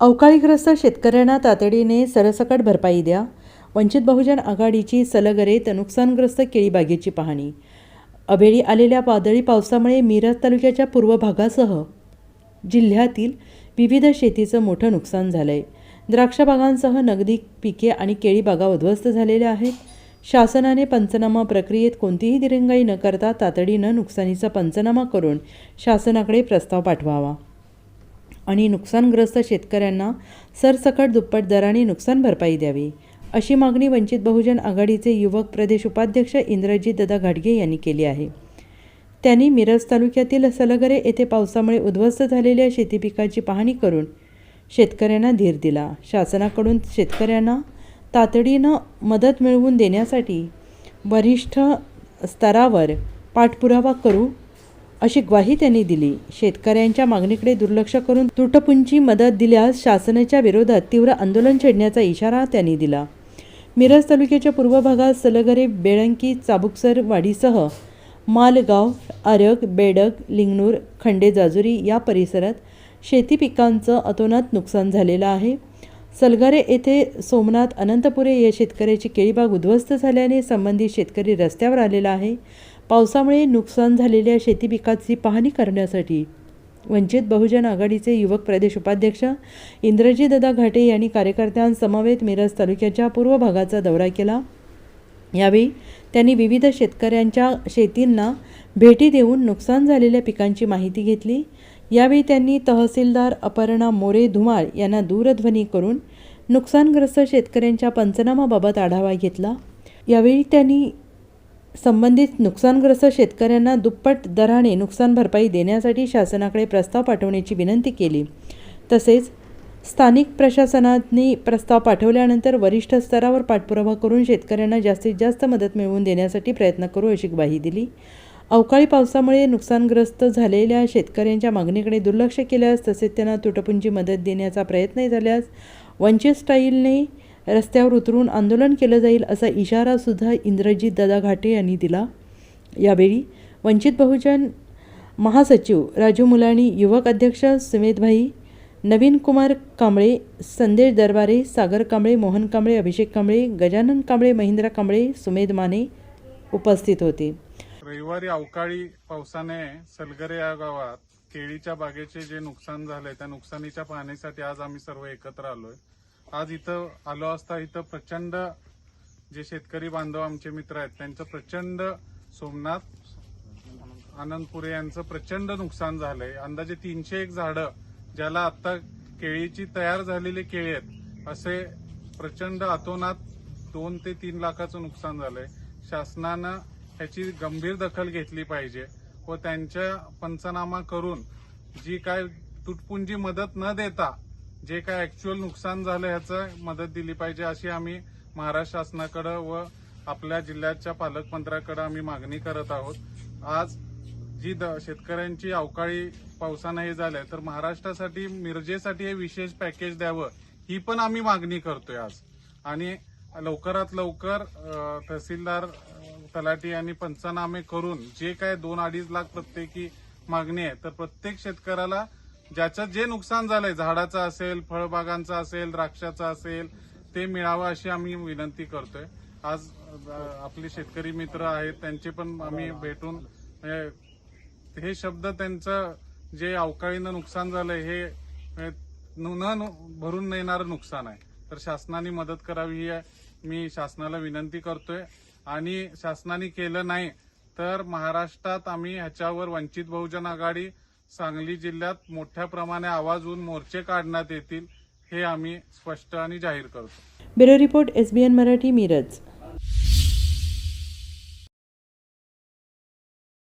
अवकाळीग्रस्त शेतकऱ्यांना तातडीने सरसकट भरपाई द्या. वंचित बहुजन आघाडीची सलगरेत नुकसानग्रस्त केळीबागेची पाहणी. अवेळी आलेल्या वादळी पावसामुळे मिरज तालुक्याच्या पूर्व भागासह जिल्ह्यातील विविध शेतीचं मोठं नुकसान झालं आहे द्राक्षबागांसह नगदी पिके आणि केळीबागा उद्ध्वस्त झालेल्या आहेत. शासनाने पंचनामा प्रक्रियेत कोणतीही दिरंगाई न करता तातडीनं नुकसानीचा पंचनामा करून शासनाकडे प्रस्ताव पाठवावा. आणि नुकसानग्रस्त शेतकऱ्यांना सरसकट दुप्पट दराने नुकसान भरपाई द्यावी अशी मागणी वंचित बहुजन आघाडीचे युवक प्रदेश उपाध्यक्ष इंद्रजित ददा घाटगे यांनी केली आहे. त्यांनी मिरज तालुक्यातील सलगरे येथे पावसामुळे उद्ध्वस्त झालेल्या शेती पिकाची पाहणी करून शेतकऱ्यांना धीर दिला. शासनाकडून शेतकऱ्यांना तातडीनं मदत मिळवून देण्यासाठी वरिष्ठ स्तरावर पाठपुरावा करू अशी ग्वाही त्यांनी दिली. शेतकऱ्यांच्या मागणीकडे दुर्लक्ष करून तुटपुंची मदत दिल्यास शासनाच्या विरोधात तीव्र आंदोलन छेडण्याचा इशारा त्यांनी दिला. मिरज तालुक्याच्या पूर्व भागात सलगरे बेळंकी चाबुकसर वाडीसह मालगाव आरग बेडग लिंगणूर खंडेजाजुरी या परिसरात शेती पिकांचं अतोनात नुकसान झालेलं आहे. सलगरे येथे सोमनाथ अनंतपुरे या शेतकऱ्याची केळीबाग उद्ध्वस्त झाल्याने संबंधित शेतकरी रस्त्यावर आलेला आहे. पावसामुळे नुकसान झालेल्या शेती पिकाची पाहणी करण्यासाठी वंचित बहुजन आघाडीचे युवक प्रदेश उपाध्यक्ष इंद्रजी ददा घाटे यांनी कार्यकर्त्यांसमवेत मिरज तालुक्याच्या पूर्व भागाचा दौरा केला. यावेळी त्यांनी विविध शेतकऱ्यांच्या शेतींना भेटी देऊन नुकसान झालेल्या पिकांची माहिती घेतली. यावेळी त्यांनी तहसीलदार अपर्णा मोरे धुमाळ यांना दूरध्वनी करून नुकसानग्रस्त शेतकऱ्यांच्या पंचनामाबाबत आढावा घेतला. यावेळी त्यांनी संबंधित नुकसानग्रस्त शेतकऱ्यांना दुप्पट दराने नुकसान भरपाई देण्यासाठी शासनाकडे प्रस्ताव पाठवण्याची विनंती केली. तसेच स्थानिक प्रशासनाने प्रस्ताव पाठवल्यानंतर वरिष्ठ स्तरावर पाठपुरावा करून शेतकऱ्यांना जास्तीत जास्त मदत मिळवून देण्यासाठी प्रयत्न करू अशी ग्वाही दिली. अवकाळी पावसामुळे नुकसानग्रस्त झालेल्या शेतकऱ्यांच्या मागणीकडे दुर्लक्ष केल्यास तसेच त्यांना तुटपुंची मदत देण्याचा प्रयत्न झाल्यास वंचित स्टाईलने रस्त्यावर उतरून आंदोलन केलं जाईल असा इशारासुद्धा इंद्रजित दादा घाटे यांनी दिला. यावेळी वंचित बहुजन महासचिव राजू मुलाणी युवक अध्यक्ष सुमेधभाई नवीन कुमार कांबळे संदेश दरबारे सागर कांबळे मोहन कांबळे अभिषेक कांबळे गजानन कांबळे महेंद्र कांबळे सुमेध माने उपस्थित होते. रविवारी अवकाळी पावसाने सलगरे या गावात केळीच्या बागेचे जे नुकसान झाले त्या नुकसानीच्या पाहणीसाठी आज आम्ही सर्व एकत्र आलोय. आज इथं आलो असता इथं प्रचंड जे शेतकरी बांधव आमचे मित्र आहेत त्यांचं प्रचंड सोमनाथ आनंदपुरे यांचं प्रचंड नुकसान झालंय. अंदाजे तीनशे एक झाडं ज्याला आता केळीची तयार झालेली केळी आहेत असे प्रचंड अतोनात दोन ते तीन लाखाचं नुकसान झालंय. शासनानं ह्याची गंभीर दखल घेतली पाहिजे व त्यांच्या पंचनामा करून जी काय तुटपुंजी मदत न देता जे काय ऍक्च्युअल नुकसान झालं ह्याचं मदत दिली पाहिजे अशी आम्ही महाराष्ट्र शासनाकडे व आपल्या जिल्ह्याच्या पालकमंत्र्याकडे आम्ही मागणी करत आहोत. आज जी द- शेतकऱ्यांची अवकाळी पावसानं हे झालंय तर महाराष्ट्रासाठी मिरजेसाठी हे विशेष पॅकेज द्यावं ही पण आम्ही मागणी करतोय आज. आणि लवकरात लवकर तहसीलदार तलाठी आणि पंचनामे करून जे काय दोन अडीच लाख प्रत्येकी मागणी आहे तर प्रत्येक शेतकऱ्याला ज्याचं जे नुकसान झालंय झाडाचं असेल फळबागांचं असेल द्राक्षाचं असेल ते मिळावं अशी आम्ही विनंती करतोय. आज आपले शेतकरी मित्र आहेत त्यांचे पण आम्ही भेटून हे शब्द त्यांचं जे अवकाळीनं नुकसान झालंय हे हे न भरून नेणारं नुकसान आहे. तर शासनाने मदत करावी ही मी शासनाला विनंती करतोय. आणि शासनाने केलं नाही तर महाराष्ट्रात आम्ही ह्याच्यावर वंचित बहुजन आघाडी सांगली जिल्ह्यात मोठ्या प्रमाणे आवाज होऊन मोर्चे काढण्यात येतील हे आम्ही स्पष्ट आणि जाहीर करतो. Bureau report S B N Marathi Miraj.